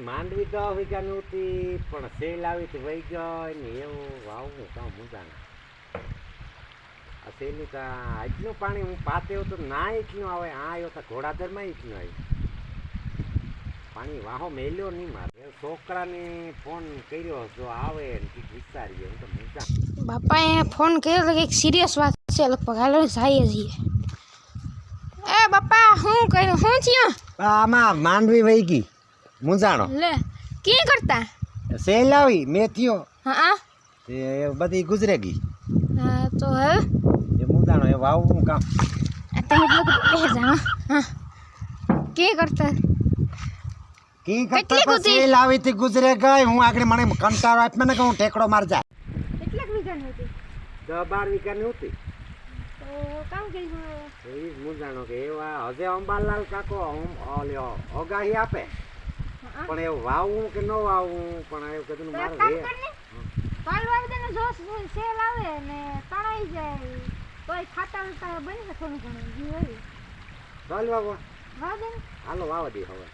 માંડવી આવી ગયા નહોતી પણ સેલ આવી તો વહી ગયો ને એવું વાવવું કામ મુંજાણા આ સેલું તો એટલું પાણી હું પાતે તો ના એટલું આવે આ આવ્યો તો ઘોડાધરમાં એટલું આવ્યું પાણી વાહો મેલ્યો નહીં મારે. છોકરાને ફોન કર્યો જો આવે ને વિચારીએ હું તો મજા બાપાએ ફોન કર્યો તો કંઈક સિરિયસ વાત છે લગભગ હાલો જઈએ જઈએ એ બાપા હું કર્યું? હું થયો? આમાં માંડવી વહી ગઈ. મુંજાણો લે કી કરતા? સેલ આવી મેથીઓ હા? એ બધી ગુજરે ગઈ. હા તો હે. એ મુંજાણો એ વાવવું કામ. આ તમે લોકો બે જાણો હા. કી કરતા? કી કરતા ગુજરી? સેલ આવી તી ગુજરે ગઈ. હું આગળ મને કંટાળો આપ મને હું ટેકડો માર જાય કેટલા વીઘાની હતી? 10 બાર વીઘાની હતી. તો કે કર્યું એ જ મુંજાણો કે એવા હજે અંબાલાલ કાકો ઓલ્યો ઓગાહી આપે. હા પણ એ વાવું કે ન વાવું પણ કીધું તો મારે રે. ને કાલ વાગદાને જો સેલ આવે ને તણાઈ જાય તોય ખાતા ઉતા બની શકે થોડું ઘણું. જી હોય. ચાલ વાવો ને. હાલો વાવા દે હવે.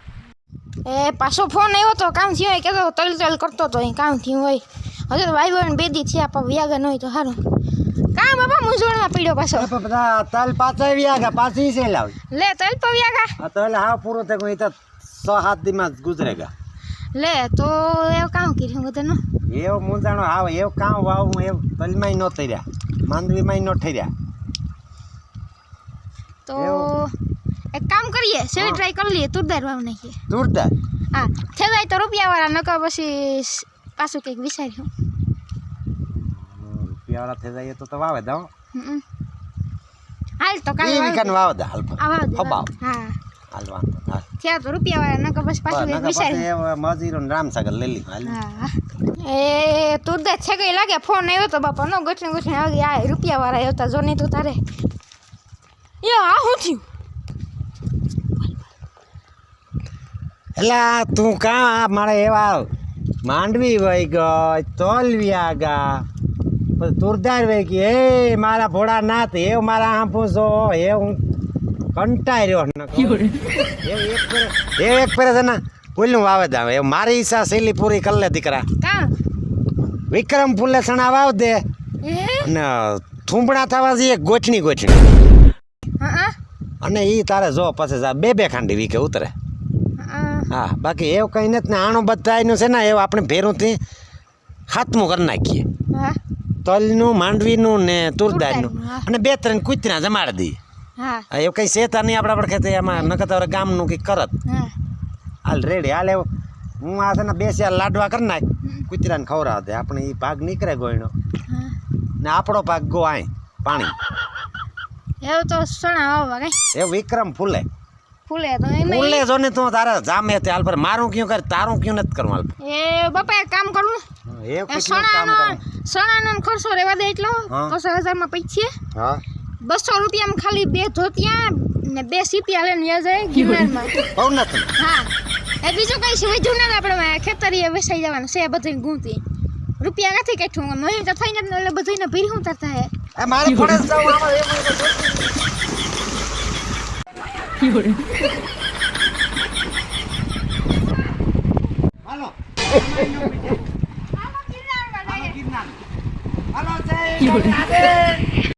એ પાછો ફોન આવ્યો તો કામ થયો હોય તો તલ તલ કરતો તો અહીં કામ થયું હોય. હજુ તો ભાઈ બહેન બેદી છે થયા પણ વ્યાગા ન હોય તો સારું કામ બાપા મૂંઝવણમાં પડ્યો પાછો. બધા તલ પાછા વ્યાગા પાછી સેલ આવે? લે તલ તો વ્યાગા. તલ તો હા પૂરો થઈ ગયું તો સાત દીમાં જ ગુજરે ગયા લે તો એવું કામ કર્યું બધું એવું મુંજાણો આવે એવું કામ વાવું એવું તલમાંય ન થઈ રહ્યા માંદવીમાંય ન થઈ રહ્યા તો એક કામ કરીએ સેવી ટ્રાય કરી લઈએ? તુરદાર વાવ નાખીએ તુરદાર. હા થઈ જાય તો રૂપિયાવાળા નકર પછી પાછું કંઈક વિચાર્યું રૂપિયાવાળા થઈ જાય તો તો વાવે દઉં હાલ તો કાલે વાવ દે હાલ દે, દે. હા. હાલ થયા તો નકર પછી પાછું મજીરો ને રામસાગર લઈ લીધું એ છે કઈ લાગે ફોન આવ્યો તો બાપા નો ગોઠણી ગોઠણી આવી આ રૂપિયાવાળા આવ્યો તા જો નહીં તું તારે. એ આ થયું? એલા તું કા? મારે એવા માંડવી વહી ગઈ તોલવી ગા. તુરદાર વહી ગઈ. એ મારા ભોળા નાથ એ મારા આંપુ છો એ હું કંટાઈ રહ્યો ન એ એક ફેરે છે ને ફૂલનું મારી ઈચ્છા પૂરી કરી લે દીકરા. વિક્રમ ફૂલે સણા વાવ દે. થૂંબડા થવા જઈએ ગોઠણી ગોઠણી. હા હા. અને એ તારે જો પછી જા બે બે ખાંડી વીકે ઉતરે. હા. હા બાકી એવું કંઈ નથી ને આણું બધાયનું છે ને એવું આપણે ભેરુંથી ખાતમું કરી નાખીએ. હા. તલનું માંડવીનું ને તુરદારનું, અને બે ત્રણ કૂતરા જમાડી દઈએ. હા. એવું કઈ શેતા નહીં આપણા ખેતી એમાં નકર તો ગામનું કંઈક કરત. હાલ રેડી હાલ એવું. હું આ છે ને બે ચાર લાડવા કરી નાખ. કૂતરાને ખવડાવ દે. આપણે એ ભાગ નીકળે ગોયનો ને આપણો ભાગ ગો આય પાણી. એવું તો સણા એ વિક્રમ ફૂલે. ફૂલે તો ફૂલે જો ને તું તારે જામે તે હાલ પર. મારું ક્યું કરે તારું ક્યું નથી કરવું હાલ એ બાપા એક કામ કરું એ સણાનો સણાનો ખર્ચો રેવા દે એટલો. હા. માં હજારમાં પૈસે હા. બસો રૂપિયામાં ખાલી બે ધોતિયા ને બે સીપિયા લઈને યા જાય ગિરનારમાં. હા. એ બીજું કઈ સિવાય ના આપણે ખેતરીએ વસાઈ જવાનું છે બધું ગુંતી રૂપિયા નથી કાઢું અમે તો થઈને એટલે બધું ને ભીર હું. તરતા હે મારે ફરજ જાવ